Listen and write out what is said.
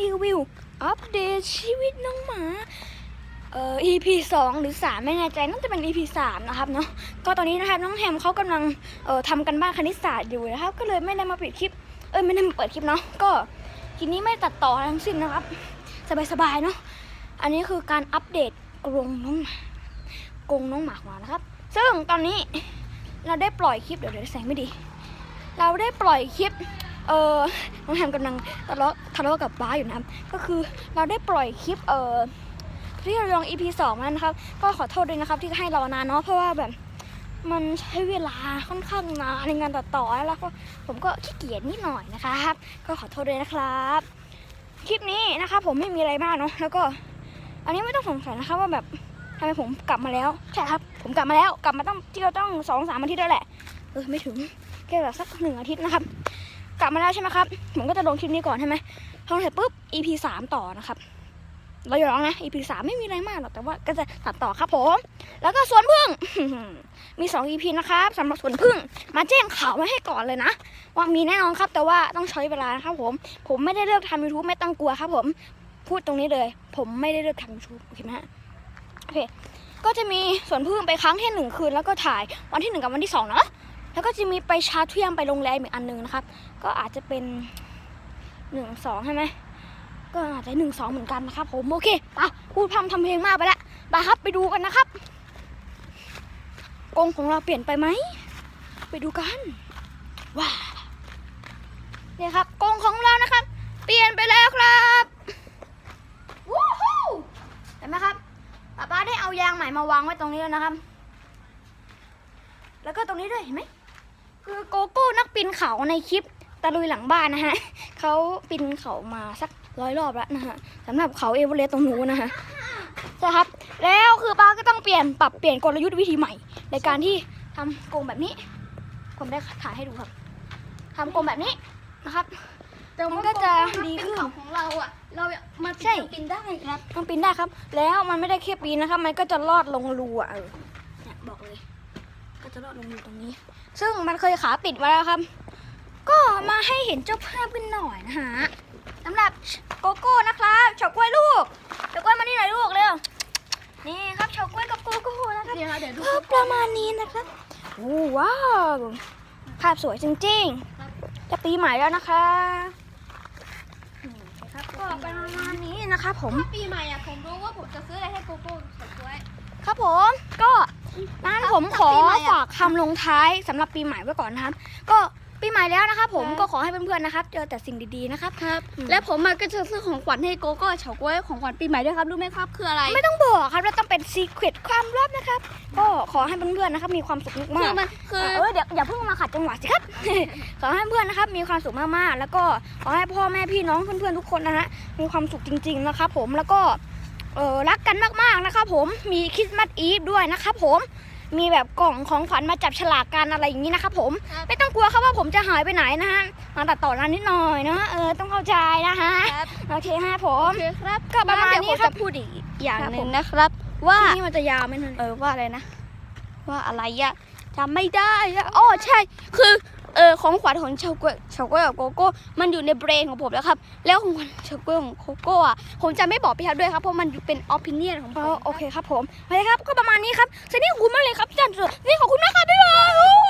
รีวิว อัปเดตชีวิตน้องหมาเอ่อ EP สองหรือสามไม่แน่ใจน่าจะเป็น EP สามนะครับเนาะก็ตอนนี้นะครับน้องแฮมเขากำลังเอ่อทำกันบ้านคณิตศาสตร์อยู่นะครับ ก็เลยไม่ได้มาปิดคลิป เอ้ยไม่ได้มาเปิดคลิปเนาะก็ทีนี้ไม่ตัดต่ออะไรทั้งสิ้นนะครับ สบายๆเนาะอันนี้คือการอัปเดตกรงน้องหมากรงน้องหมาของเรานะครับ ซึ่งตอนนี้เราได้ปล่อยคลิปเดี๋ยวเดี๋ยวแสงไม่ดี เราได้ปล่อยคลิป เออน้องแฮมกำลังทะเลาะทะเลาะกับบ้าอยู่นะครับก็คือเราได้ปล่อยคลิปเออที่เราลง EP สองแล้วนะครับ ก็ขอโทษด้วยนะครับที่ให้รอนานเนาะเพราะว่าแบบมันใช้เวลาค่อนข้างนานในการตัดต่อแล้วก็ผมก็ขี้เกียจนิดหน่อยนะครับ ก็ขอโทษด้วยนะครับ คลิปนี้นะครับผมไม่มีอะไรมากเนาะแล้วก็ อันนี้ไม่ต้องสงสัยนะครับว่าแบบทำไมผมกลับมาแล้วใช่ครับ ผมกลับมาแล้วกลับมาต้องที่เราต้องสองสามอาทิตย์แล้วแหละเออไม่ถึงแค่แบบสักหนึ่งอาทิตย์นะครับ กลับมาแล้วใช่ไหมครับ ผมก็จะลงคลิปนี้ก่อนใช่ไหมพอลงเสร็จปุ๊บ EP สามต่อนะครับเราอย่าร้องนะ EP สามไม่มีอะไรมากหรอกแต่ว่าก็จะตัดต่อครับผม แล้วก็สวนพึ่งมีสอง EP นะครับสำหรับสวนพึ่ง มาแจ้งข่าวไว้ให้ก่อนเลยนะ ว่ามีแน่นอนครับ แต่ว่าต้องใช้เวลานะครับผม ผมไม่ได้เลิกทำ YouTube ไม่ต้องกลัวครับ ผม พูดตรงนี้เลย ผมไม่ได้เลิกทำ YouTube โอเคไหมฮะโอเคก็จะมีสวนพึ่งไปครั้งที่หนึ่งคืนแล้วก็ถ่ายวันที่หนึ่งกับวันที่สองเนาะ แล้วก็จะมีไปชาร์จเที่ยงไปโรงแรมอีกอันหนึ่งนะครับ ก็อาจจะเป็นหนึ่งสองใช่ไหมก็อาจจะหนึ่งสองเหมือนกันนะครับผมโอเคไปพูดพร่ำทำเพลงมากไปล้วไปครับไปดูกันนะครับกรงของเราเปลี่ยนไปไหมไปดูกันว้าเนี่ยครับกรงของเรานะครับ เปลี่ยนไปแล้วครับวู้ฮู้เห็นไหมครับป้าป้าได้เอายางใหม่มาวางไว้ตรงนี้แล้วนะครับ แล้วก็ตรงนี้ด้วยเห็นไหม คือโกโก้นักปีนเขาในคลิปตะลุยหลังบ้านนะฮะเขาปีนเขามาสักร้อยรอบแล้วนะฮะสำหรับเขาเอเวอเรสต์ตรงนู้นนะฮะใช่ครับ แล้วคือป้าก็ต้องเปลี่ยนปรับเปลี่ยนกลยุทธ์วิธีใหม่ ในการที่ทำกรงแบบนี้ ผมได้ถ่ายให้ดูครับทำกรงแบบนี้นะครับแต่ว่ามันก็จะดีขึ้นเขาของเราอะ เรามาใช่ปีนได้ครับมันปีนได้ครับ แล้วมันไม่ได้แค่ปีนนะครับ มันก็จะลอดลงรูอะเออเนี่ยบอกเลย ก็ จะลอดลงรูตรงนี้ ซึ่งมันเคยขาติดมาแล้วครับ ก็มาให้เห็นเจ้าภาพกันหน่อยนะฮะสำหรับโกโก้นะครับเฉาก๊วยลูกเฉาก๊วยมานี่หน่อยลูกเร็วนี่ครับเฉาก๊วยกับโกโก้นะครับเดี๋ยวเดี๋ยวดูก็ประมาณนี้นะครับโอ้ว้าวภาพสวยจริงๆจะปีใหม่แล้วนะคะอืมครับก็ประมาณนี้นะครับผมปีใหม่อะผมรู้ว่าผมจะซื้ออะไรให้โกโก้สวยครับผม ก็นั้นผมขอปีใหม่อะฝากคำลงท้ายสำหรับปีใหม่ไว้ก่อนนะครับ ก็ปีใหม่แล้วนะครับผมครับก็ขอให้เพื่อนๆนะครับ เจอแต่สิ่งดีๆนะครับครับอืมและผมอะก็จะซื้อของขวัญให้โกโก้เฉาก๊วยของขวัญปีใหม่ด้วยครับรู้ไหมครับคืออะไร ไม่ต้องบอกครับแล้วต้องเป็นซีเครตความลับนะครับ ก็ขอให้เพื่อนๆนะครับมีความสุขคืมาอกมันคือๆเออเดี๋ยวอย่าเพิ่งมาขัดจังหวะสิครับ ขอให้เพื่อนนะครับมีความสุขมากๆ แล้วก็ขอให้พ่อแม่พี่น้องเพื่อนๆทุกคนนะฮะมีความสุขจริง ๆนะครับ ผมแล้วก็ เออรักกันมากๆนะครับผมมีคริสต์มาสอีฟด้วยนะครับผมมีแบบกล่องของขวัญมาจับฉลากกันอะไรอย่างนี้นะครับผมครับไม่ต้องกลัวครับว่าผมจะหายไปไหนนะฮะมาตัดต่อนานนิดหน่อยนะเออต้องเข้าใจนะฮะครับโอเคฮะผมโอเคครับก็ประมาณนี้เดี๋ยวผครับจะพูดอีกอย่างครับหนึ่ผงมนะครับ ว่านี่มันจะยาวไหมท่านเออว่าอะไรนะ ว่าอะไรอะจำไม่ได้อะอ๋อใช่คือ เออของขวัญของเฉาก๊วยเฉาก๊วยกับโกโก้ มันอยู่ในเบรนของผมแล้วครับ แล้วของขวัญเฉาก๊วยของโกโก้อะผมจะไม่บอกพี่ครับด้วยครับเพราะมันเป็นอ p ิเนียนของผมโอเคครับผมไปเคครับก็ประมาณนี้ครับสวัสดีขอบคุณมากเลยครับที่ท่านเสือนี่ขอบคุณมากครับพี่บอย